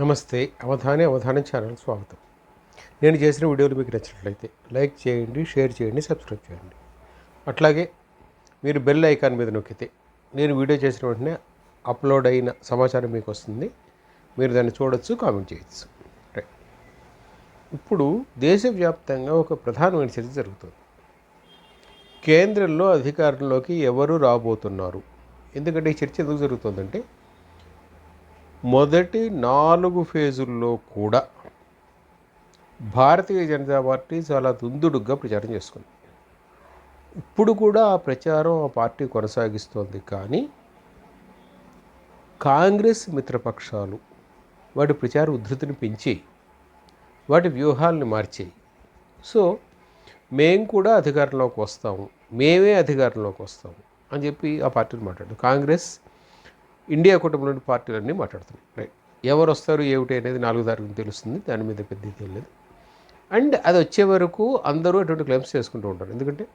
నమస్తే. అవధానే అవధానం ఛానల్ స్వాగతం. నేను చేసిన వీడియోలు మీకు నచ్చినట్లయితే లైక్ చేయండి షేర్ చేయండి సబ్స్క్రైబ్ చేయండి. అట్లాగే మీరు బెల్ ఐకాన్ మీద నొక్కితే నేను వీడియో చేసిన వెంటనే అప్లోడ్ అయిన సమాచారం మీకు వస్తుంది. మీరు దాన్ని చూడొచ్చు కామెంట్ చేయొచ్చు. రైట్. ఇప్పుడు దేశవ్యాప్తంగా ఒక ప్రధానమైన చర్చ జరుగుతుంది. కేంద్రంలో అధికారంలోకి ఎవరు రాబోతున్నారు? ఎందుకంటే ఈ చర్చ ఎందుకు జరుగుతుందంటే మొదటి నాలుగు ఫేజుల్లో కూడా భారతీయ జనతా పార్టీ చాలా దుందుడుగ్గా ప్రచారం చేసుకుంది. ఇప్పుడు కూడా ఆ ప్రచారం ఆ పార్టీ కొనసాగిస్తోంది. కానీ కాంగ్రెస్ మిత్రపక్షాలు వాటి ప్రచార ఉద్ధృతిని పెంచి వాటి వ్యూహాలను మార్చేయి. సో మేము కూడా అధికారంలోకి వస్తాము. మేమే అధికారంలోకి వస్తాము అని చెప్పి ఆ పార్టీని మాట్లాడు కాంగ్రెస్ ఇండియా కుటుంబంలోని పార్టీలన్నీ మాట్లాడుతున్నాయి. రైట్ ఎవరు వస్తారు ఏమిటి అనేది నాలుగు తారీఖున తెలుస్తుంది. దాని మీద పెద్ద ఇది లేదు. అండ్ అది వచ్చే వరకు అందరూ అటువంటి క్లెయిమ్స్ చేసుకుంటూ ఉంటారు. ఎందుకంటే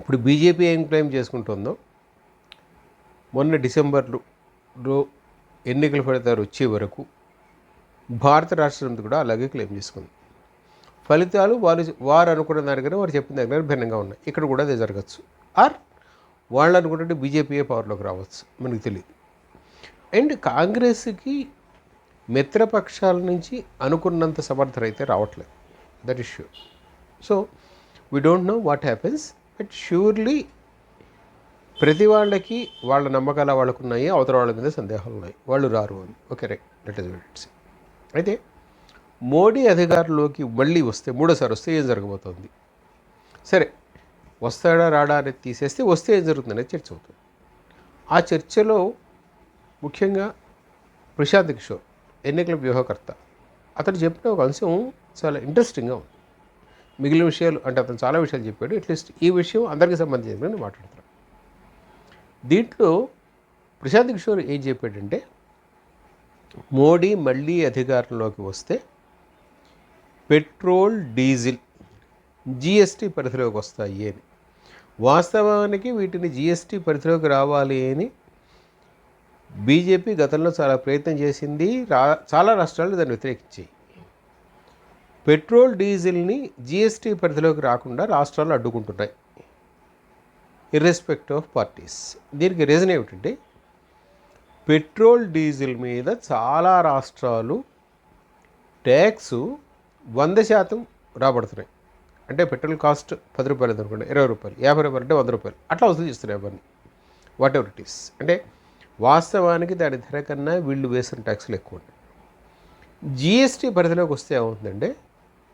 ఇప్పుడు బీజేపీ ఏం క్లెయిమ్ చేసుకుంటుందో మొన్న డిసెంబర్లో ఎన్నికల ఫలితాలు వచ్చే వరకు భారత రాష్ట్రం కూడా అలాగే క్లెయిమ్ చేసుకుంది. ఫలితాలు వారు వారు అనుకున్న దానికన్నా వారు చెప్పిన దగ్గర భిన్నంగా ఉన్నాయి. ఇక్కడ కూడా అదే జరగచ్చు. ఆర్ వాళ్ళు అనుకుంటుంటే బీజేపీయే పవర్లోకి రావచ్చు మనకు తెలియదు అండ్ కాంగ్రెస్కి మిత్రపక్షాల నుంచి అనుకున్నంత సమర్థరైతే రావట్లేదు. That is sure so we don't know what happens but surely ప్రతి వాళ్ళకి వాళ్ళ నమ్మకాలు వాళ్ళకు ఉన్నాయి అవతల వాళ్ళ మీద సందేహాలు ఉన్నాయి. వాళ్ళు రారు అని. Okay right that is it's అయితే మోడీ అధికారంలోకి మళ్ళీ వస్తే మూడోసారి వస్తే ఏం జరగబోతోంది? సరే వస్తాడా రాడా అనేది తీసేస్తే వస్తే ఏం జరుగుతుంది అనేది చర్చ అవుతుంది. ఆ చర్చలో ముఖ్యంగా ప్రశాంత్ కిషోర్ ఎన్నికల వ్యూహకర్త అతను చెప్పిన ఒక అంశం చాలా ఇంట్రెస్టింగ్గా ఉంది. మిగిలిన విషయాలు అంటే అతను చాలా విషయాలు చెప్పాడు అట్లీస్ట్ ఈ విషయం అందరికీ సంబంధించిన నేను మాట్లాడుతున్నాను దీంట్లో ప్రశాంత్ కిషోర్ ఏం చెప్పాడంటే మోడీ మళ్ళీ అధికారంలోకి వస్తే పెట్రోల్ డీజిల్ జిఎస్టీ పరిధిలోకి వస్తాయి అని. వాస్తవానికి వీటిని జిఎస్టీ పరిధిలోకి రావాలి అని బీజేపీ గతంలో చాలా ప్రయత్నం చేసింది రా చాలా రాష్ట్రాలు దాన్ని వ్యతిరేకించాయి. పెట్రోల్ డీజిల్ని జిఎస్టీ పరిధిలోకి రాకుండా రాష్ట్రాలు అడ్డుకుంటున్నాయి. ఇర్రెస్పెక్ట్ ఆఫ్ పార్టీస్ దీనికి రీజన్ ఏమిటంటే పెట్రోల్ డీజిల్ మీద చాలా రాష్ట్రాలు ట్యాక్స్ వంద శాతం రాబడుతున్నాయి. అంటే పెట్రోల్ కాస్ట్ పది రూపాయలు అనుకోండి ఇరవై రూపాయలు యాభై రూపాయలు అంటే వంద రూపాయలు. అట్లా వసూలు చేస్తున్నారు ఎవరిని. వాట్ ఎవర్ ఇట్ ఈస్ అంటే వాస్తవానికి దాని ధర కన్నా వీళ్ళు వేసిన ట్యాక్స్లు ఎక్కువ ఉన్నాయి జిఎస్టీ పరిధిలోకి వస్తే ఏమవుతుందంటే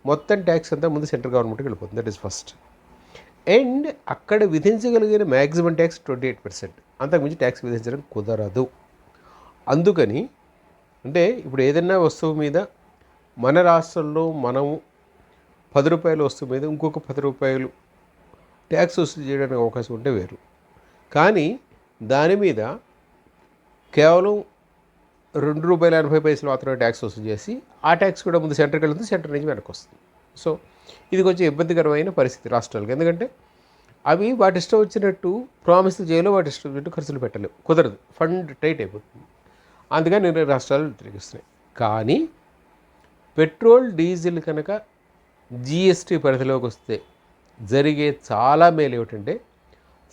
మొత్తం ట్యాక్స్ అంతా ముందు సెంట్రల్ గవర్నమెంట్కి వెళ్ళిపోతుంది. దట్ ఈస్ ఫస్ట్ అండ్ అక్కడ విధించగలిగిన maximum tax twenty eight percent అంతకుమించి ట్యాక్స్ విధించడం కుదరదు. అందుకని అంటే ఇప్పుడు ఏదైనా వస్తువు మీద మన రాష్ట్రంలో మనము పది రూపాయల వస్తువు మీద ఇంకొక పది రూపాయలు ట్యాక్స్ వసూలు చేయడానికి అవకాశం ఉంటే వేరు. కానీ దాని మీద కేవలం రెండు రూపాయల ఎనభై పైసలు మాత్రమే ట్యాక్స్ వసూలు చేసి ఆ ట్యాక్స్ కూడా ముందు సెంటర్కి వెళ్తుంది సెంటర్ నుంచి వెనక్కి వస్తుంది. సో ఇది కొంచెం ఇబ్బందికరమైన పరిస్థితి రాష్ట్రాలకు. ఎందుకంటే అవి వాటి ఇష్టం వచ్చినట్టు ప్రామిస్ చేయలేవు వాటి ఇష్టం వచ్చినట్టు ఖర్చులు పెట్టలేవు. కుదరదు. ఫండ్ టైట్ అయిపోతుంది. అందుకని నేను రాష్ట్రాలు వ్యతిరేకిస్తున్నాయి కానీ పెట్రోల్ డీజిల్ కనుక జిఎస్టీ పరిధిలోకి వస్తే జరిగే చాలా మేలు ఏమిటంటే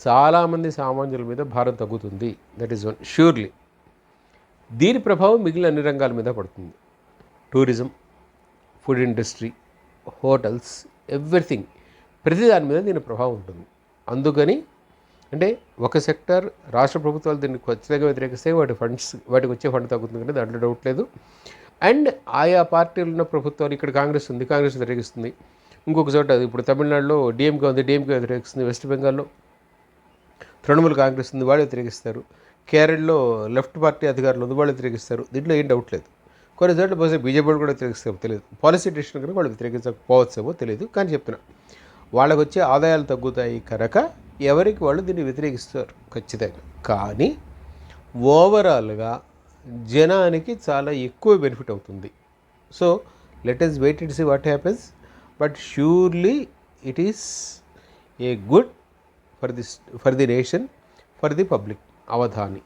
చాలామంది సామాన్యుల మీద భారం తగ్గుతుంది. దట్ ఈస్ వన్ ష్యూర్లీ దీని ప్రభావం మిగిలిన అన్ని రంగాల మీద పడుతుంది. Tourism food industry hotels everything ప్రతి దాని మీద దీని ప్రభావం ఉంటుంది. అందుకని అంటే ఒక సెక్టర్ రాష్ట్ర ప్రభుత్వాలు దీన్ని ఖచ్చితంగా వ్యతిరేకిస్తే వాటి ఫండ్స్ వాటికి వచ్చే ఫండ్ తగ్గుతుంది కానీ దాంట్లో డౌట్ లేదు. అండ్ ఆయా పార్టీలు ఉన్న ప్రభుత్వాలు ఇక్కడ కాంగ్రెస్ ఉంది కాంగ్రెస్ వ్యతిరేకిస్తుంది. ఇంకొక చోట ఇప్పుడు తమిళనాడులో డిఎంకే ఉంది డిఎంకే వ్యతిరేకిస్తుంది వెస్ట్ బెంగాల్లో తృణమూల్ కాంగ్రెస్ ఉంది వాళ్ళు వ్యతిరేకిస్తారు. కేరళలో లెఫ్ట్ పార్టీ అధికారులు ఉంది వాళ్ళు వ్యతిరేకిస్తారు. దీంట్లో ఏం డౌట్ లేదు. కొన్ని చోట్ల బహుశా బీజేపీ కూడా వ్యతిరేకిస్తామో తెలియదు. పాలసీ డిసిషన్ కనుక వాళ్ళు వ్యతిరేకించకపోవచ్చేమో తెలియదు కానీ చెప్తున్నా. వాళ్ళకు వచ్చే ఆదాయాలు తగ్గుతాయి కనుక ఎవరికి వాళ్ళు దీన్ని వ్యతిరేకిస్తారు? ఖచ్చితంగా. కానీ ఓవరాల్గా జనానికి చాలా ఎక్కువ బెనిఫిట్ అవుతుంది. So let us wait it see what happens but surely it is a good for the for the nation for the public Avadhani.